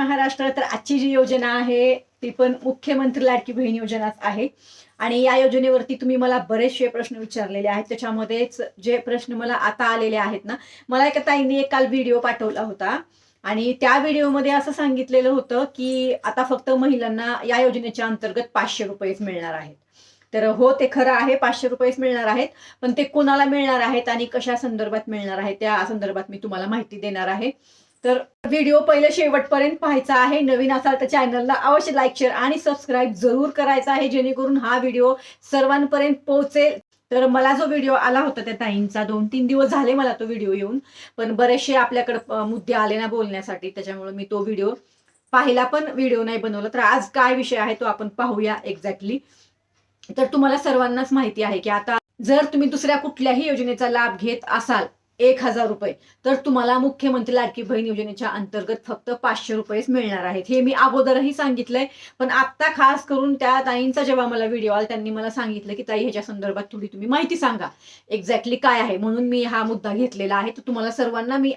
महाराष्ट्र तर आजची जी योजना आहे ती पण मुख्यमंत्री लाडकी बहीण योजनाच आहे. आणि या योजनेवरती तुम्ही मला बरेचसे प्रश्न विचारलेले आहेत. त्याच्यामध्येच जे प्रश्न मला आता आलेले आहेत ना मला एका ताईंनी एक काल व्हिडिओ पाठवला होता. आणि त्या व्हिडिओमध्ये असं सांगितलेलं होतं की आता फक्त महिलांना या योजनेच्या अंतर्गत पाचशे रुपयेच मिळणार आहेत. तर हो ते खरं आहे पाचशे रुपयेच मिळणार आहेत पण ते कोणाला मिळणार आहेत आणि कशा संदर्भात मिळणार आहे त्या संदर्भात मी तुम्हाला माहिती देणार आहे. तर व्हिडिओ पहिले शेवटपर्यंत पाहायचा आहे. नवीन असाल तर चॅनलला अवश्य लाईक शेअर आणि सबस्क्राईब जरूर करायचा आहे जेणेकरून हा व्हिडिओ सर्वांपर्यंत पोहोचेल. तर मला जो व्हिडिओ आला होता त्या ताईंचा दोन तीन दिवस झाले मला तो व्हिडिओ येऊन. पण बरेचसे आपल्याकडे मुद्दे आले ना बोलण्यासाठी त्याच्यामुळे मी तो व्हिडिओ पाहिला पण व्हिडिओ नाही बनवला. तर आज काय विषय आहे तो आपण पाहूया एक्झॅक्टली तर तुम्हाला सर्वांनाच माहिती आहे की आता जर तुम्ही दुसऱ्या कुठल्याही योजनेचा लाभ घेत असाल एक हजार रुपये. तर तुम्हाला मुख्यमंत्री लाडकी बहीण योजनेच्या अंतर्गत फक्त पाचशे रुपयेच मिळणार आहेत. हे मी अगोदरही सांगितलंय पण आता खास करून त्या ताईंचा जेव्हा मला व्हिडिओ आला त्यांनी मला सांगितलं की ताई ह्याच्या संदर्भात थोडी तुम्ही माहिती सांगा. एक्झॅक्टली काय आहे? म्हणून मी हा मुद्दा घेतलेला आहे. तर तुम्हाला सर्वांना मी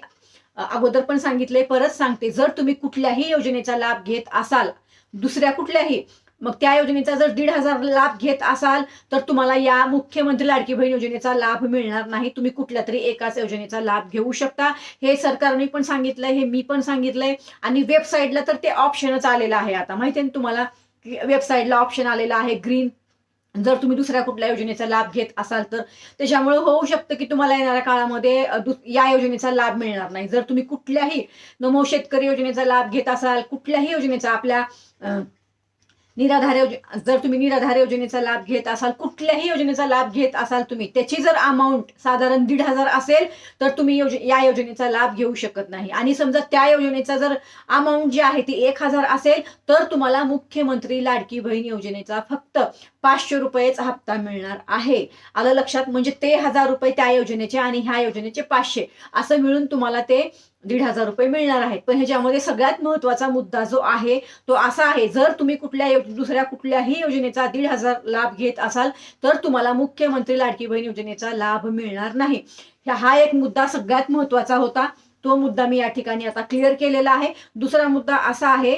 अगोदर पण सांगितलंय परत सांगते. जर तुम्ही कुठल्याही योजनेचा लाभ घेत असाल दुसऱ्या कुठल्याही मग त्या योजनेचा जर दीड हजार लाभ घेत असाल तर तुम्हाला या मुख्यमंत्री लाडकी बहीण योजनेचा लाभ मिळणार नाही. तुम्ही कुठल्या तरी एकाच योजनेचा लाभ घेऊ शकता. हे सरकारने पण सांगितलंय हे मी पण सांगितलंय. आणि वेबसाईटला तर ते ऑप्शनच आलेलं आहे आता. माहिती आहे ना तुम्हाला? वेबसाईटला ऑप्शन आलेलं आहे ग्रीन. जर तुम्ही दुसऱ्या कुठल्या योजनेचा लाभ घेत असाल तर. त्याच्यामुळे होऊ शकतं की तुम्हाला येणाऱ्या काळामध्ये या योजनेचा लाभ मिळणार नाही. जर तुम्ही कुठल्याही नमो शेतकरी योजनेचा लाभ घेत असाल कुठल्याही योजनेचा आपल्या निराधार योज जर तुम्ही निराधार योजनेचा लाभ घेत असाल कुठल्याही योजनेचा लाभ घेत असाल तुम्ही त्याची जर अमाऊंट साधारण दीड हजार असेल तर तुम्ही योज या योजनेचा लाभ घेऊ शकत नाही. आणि समजा त्या योजनेचा जर अमाऊंट जी आहे ती एक हजार असेल तर तुम्हाला मुख्यमंत्री लाडकी बहीण योजनेचा फक्त पाचशे रुपयेच हप्ता मिळणार आहे. आलं लक्षात? म्हणजे ते हजार रुपये त्या योजनेचे आणि ह्या योजनेचे पाचशे. असं मिळून तुम्हाला ते दीड हजार रुपये मिळणार आहेत. पण ह्याच्यामध्ये सगळ्यात महत्त्वाचा मुद्दा जो आहे तो असा आहे जर तुम्ही कुठल्या दुसऱ्या कुठल्याही योजनेचा दीड हजार लाभ घेत असाल तर तुम्हाला मुख्यमंत्री लाडकी बहीण योजनेचा लाभ मिळणार नाही. हा एक मुद्दा सगळ्यात महत्त्वाचा होता. तो मुद्दा मी या ठिकाणी आता क्लिअर केलेला आहे. दुसरा मुद्दा असा आहे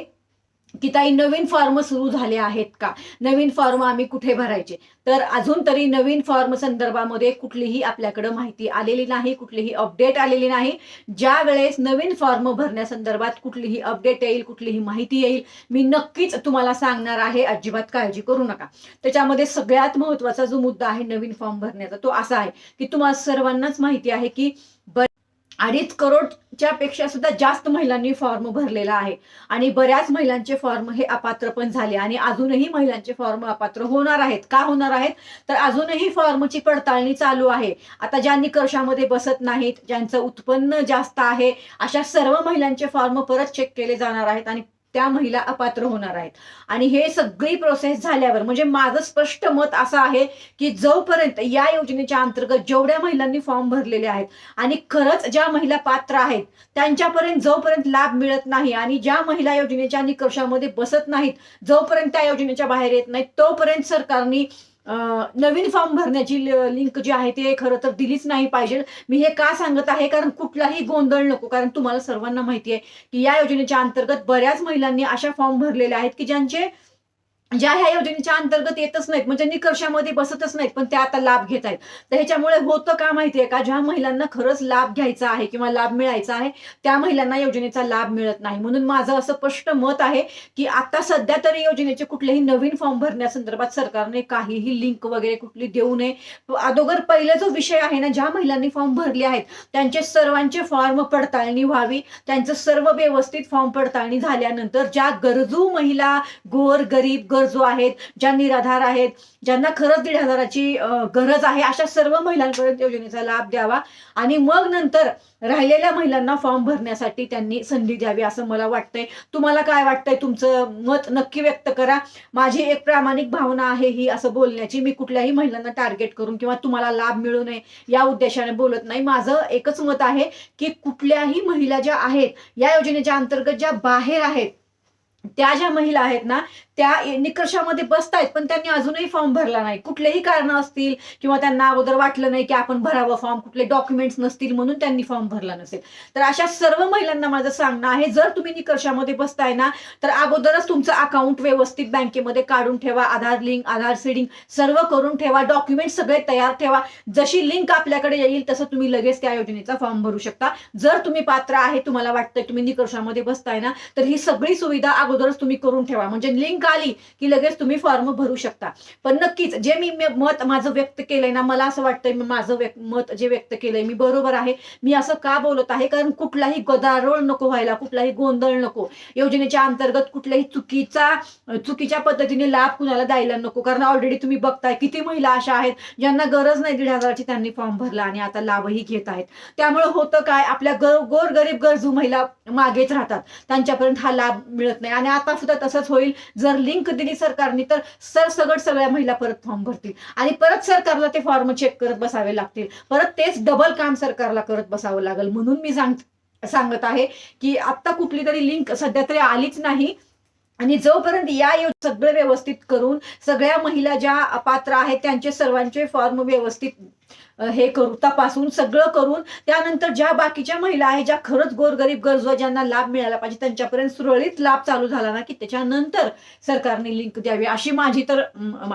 की ताई नवीन फॉर्म सुरू झाले आहेत का? नवीन फॉर्म आम्ही कुठे भरायचे? तर अजून तरी नवीन फॉर्म संदर्भामध्ये कुठलीही आपल्याकडे माहिती आलेली नाही कुठलीही अपडेट आलेली नाही. ज्या वेळेस नवीन फॉर्म भरण्यासंदर्भात कुठलीही अपडेट येईल कुठलीही माहिती येईल मी नक्कीच तुम्हाला सांगणार आहे अजिबात काळजी करू नका. त्याच्यामध्ये सगळ्यात महत्त्वाचा जो मुद्दा आहे नवीन फॉर्म भरण्याचा तो असा आहे की तुम्हाला सर्वांनाच माहिती आहे की अडीच करोडच्या पेक्षा सुद्धा जास्त महिलांनी फॉर्म भरलेला आहे. आणि बऱ्याच महिलांचे फॉर्म हे अपात्र पण झाले आणि अजूनही महिलांचे फॉर्म अपात्र होणार आहेत. का होणार आहेत? तर अजूनही फॉर्मची पडताळणी चालू आहे. आता ज्या निकर्षामध्ये बसत नाहीत ज्यांचं उत्पन्न जास्त आहे अशा सर्व महिलांचे फॉर्म परत चेक केले जाणार आहेत आणि त्या महिला अपात्र होणार आहेत. आणि हे सगळी प्रोसेस झाल्यावर म्हणजे माझं स्पष्ट मत असं आहे की जोपर्यंत या योजनेच्या अंतर्गत जेवढ्या महिलांनी फॉर्म भरलेले आहेत आणि खरंच ज्या महिला पात्र आहेत त्यांच्यापर्यंत जोपर्यंत लाभ मिळत नाही आणि ज्या महिला योजनेच्या निकषामध्ये बसत नाहीत जोपर्यंत त्या योजनेच्या बाहेर येत नाहीत तोपर्यंत सरकारने नवीन फॉर्म भरण्याची लिंक जी आहे ते खरं तर दिलीच नाही पाहिजे. मी हे का सांगत आहे? कारण कुठलाही गोंधळ नको. कारण तुम्हाला सर्वांना माहिती आहे की या योजनेच्या अंतर्गत बऱ्याच महिलांनी अशा फॉर्म भरलेल्या आहेत की ज्यांचे ज्या ह्या योजनेच्या अंतर्गत येतच नाहीत म्हणजे निकर्षामध्ये बसतच नाहीत पण त्या आता लाभ घेत आहेत. तर ह्याच्यामुळे होतं का माहितीये का? ज्या महिलांना खरंच लाभ घ्यायचा आहे किंवा लाभ मिळायचा आहे त्या महिलांना योजनेचा लाभ मिळत नाही. म्हणून माझं असं स्पष्ट मत आहे की आता सध्या तरी योजनेचे कुठलेही नवीन फॉर्म भरण्यासंदर्भात सरकारने काहीही लिंक वगैरे कुठली देऊ नये. अगोदर पहिला जो विषय आहे ना ज्या महिलांनी फॉर्म भरले आहेत त्यांचे सर्वांचे फॉर्म पडताळणी व्हावी त्यांचं सर्व व्यवस्थित फॉर्म पडताळणी झाल्यानंतर ज्या गरजू महिला गोर गरीब गरजू आहेत ज्या निराधार आहेत ज्यांना खरंच दीड हजाराची गरज आहे अशा सर्व महिलांपर्यंत योजनेचा लाभ द्यावा. आणि मग नंतर राहिलेल्या महिलांना फॉर्म भरण्यासाठी त्यांनी संधी द्यावी असं मला वाटतंय. तुम्हाला काय वाटतंय? तुमचं मत नक्की व्यक्त करा. माझी एक प्रामाणिक भावना आहे ही असं बोलण्याची. मी कुठल्याही महिलांना टार्गेट करून किंवा तुम्हाला लाभ मिळू नये या उद्देशाने बोलत नाही. माझं एकच मत आहे की कुठल्याही महिला ज्या आहेत या योजनेच्या अंतर्गत ज्या बाहेर आहेत त्या ज्या महिला आहेत ना त्या निकषामध्ये बसतायत पण त्यांनी अजूनही फॉर्म भरला नाही. कुठलेही कारण असतील किंवा त्यांना अगोदर वाटलं नाही की आपण भरावं फॉर्म कुठले डॉक्युमेंट्स नसतील म्हणून त्यांनी फॉर्म भरला नसेल. तर अशा सर्व महिलांना माझं सांगणं आहे जर तुम्ही निकषामध्ये बसताय ना तर अगोदरच तुमचं अकाउंट व्यवस्थित बँकेमध्ये काढून ठेवा आधार लिंक आधार सीडिंग सर्व करून ठेवा डॉक्युमेंट सगळे तयार ठेवा. जशी लिंक आपल्याकडे येईल तसं तुम्ही लगेच त्या योजनेचा फॉर्म भरू शकता. जर तुम्ही पात्र आहे तुम्हाला वाटतंय तुम्ही निकषामध्ये बसताय ना तर ही सगळी सुविधा अगोदरच तुम्ही करून ठेवा. म्हणजे लिंक आली की लगेच तुम्ही फॉर्म भरू शकता. पण नक्कीच जे मी मत माझं व्यक्त केलंय ना मला असं वाटतंय माझं मत जे व्यक्त केलंय मी बरोबर आहे. मी असं का बोलत आहे? कारण कुठलाही गदारोळ नको व्हायला कुठलाही गोंधळ नको. योजनेच्या अंतर्गत कुठल्याही चुकीचा चुकीच्या पद्धतीने लाभ कुणाला द्यायला नको. कारण ऑलरेडी तुम्ही बघताय किती महिला अशा आहेत ज्यांना गरज नाही दीड हजाराची त्यांनी फॉर्म भरला आणि आता लाभही घेत आहेत. त्यामुळे होतं काय? आपल्या ग गोर गरीब गरजू महिला मागेच राहतात. त्यांच्यापर्यंत हा लाभ मिळत नाही. आणि आता सुद्धा तसंच होईल. जर लिंक दिली सरकारने तर सरसगट सगळ्या महिला परत फॉर्म भरतील. आणि परत सरकारला ते फॉर्म चेक करत बसावे लागतील. परत तेच डबल काम सरकारला करत बसावं लागेल. म्हणून मी सांग सांगत आहे की आता कुठली तरी लिंक सध्या तरी आलीच नाही. आणि जोपर्यंत या योजना सगळं व्यवस्थित करून सगळ्या महिला ज्या पात्र आहेत त्यांचे सर्वांचे फॉर्म व्यवस्थित हे करू तपासून सगळं करून त्यानंतर ज्या बाकीच्या महिला आहेत ज्या खरंच गोरगरीब गरजू ज्यांना लाभ मिळाला पाहिजे त्यांच्यापर्यंत सुरळीत लाभ चालू झाला ना की त्याच्यानंतर सरकारने लिंक द्यावी. अशी माझी तर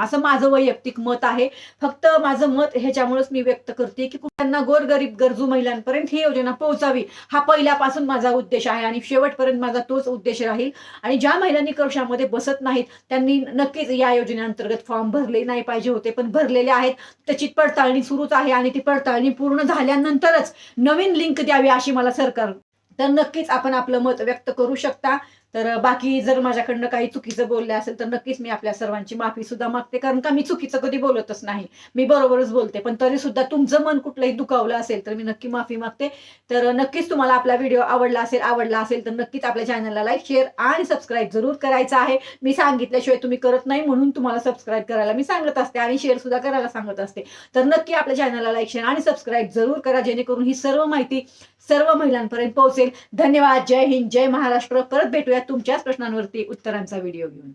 असं माझं वैयक्तिक मत आहे. फक्त माझं मत ह्याच्यामुळेच मी व्यक्त करते की त्यांना गोरगरीब गरजू महिलांपर्यंत ही योजना पोहोचावी. हा पहिल्यापासून माझा उद्देश आहे आणि शेवटपर्यंत माझा तोच उद्देश राहील. आणि ज्या महिलांनी कक्षामध्ये बसत नाहीत त्यांनी नक्कीच या योजनेअंतर्गत फॉर्म भरले नाही पाहिजे होते पण भरलेले आहेत. त्याची पडताळणी सुरू सुरूच आहे आणि ती पडताळणी पूर्ण झाल्यानंतरच नवीन लिंक द्यावी अशी मला सरकार तर नक्कीच आपण आपलं मत व्यक्त करू शकता. तर बाकी जर माझ्याकडनं काही चुकीचं बोलले असेल तर नक्कीच मी आपल्या सर्वांची माफी सुद्धा मागते. कारण का मी चुकीचं कधी बोलतच नाही. मी बरोबरच बोलते. पण तरी सुद्धा तुमचं मन कुठलंही दुखावलं असेल तर मी नक्की माफी मागते. तर नक्कीच तुम्हाला आपला व्हिडिओ आवडला असेल आवडला असेल तर नक्कीच आपल्या चॅनलला लाईक शेअर आणि सबस्क्राईब जरूर करायचं आहे. मी सांगितल्याशिवाय तुम्ही करत नाही म्हणून तुम्हाला सबस्क्राईब करायला मी सांगत असते आणि शेअर सुद्धा करायला सांगत असते. तर नक्की आपल्या चॅनलला लाईक शेअर आणि सबस्क्राईब जरूर करा जेणेकरून ही सर्व माहिती सर्व महिलांपर्यंत पोहोचेल. धन्यवाद. जय हिंद. जय महाराष्ट्र. परत भेटूया तुमच्याच प्रश्नांवरती उत्तरांचा व्हिडिओ घेऊन.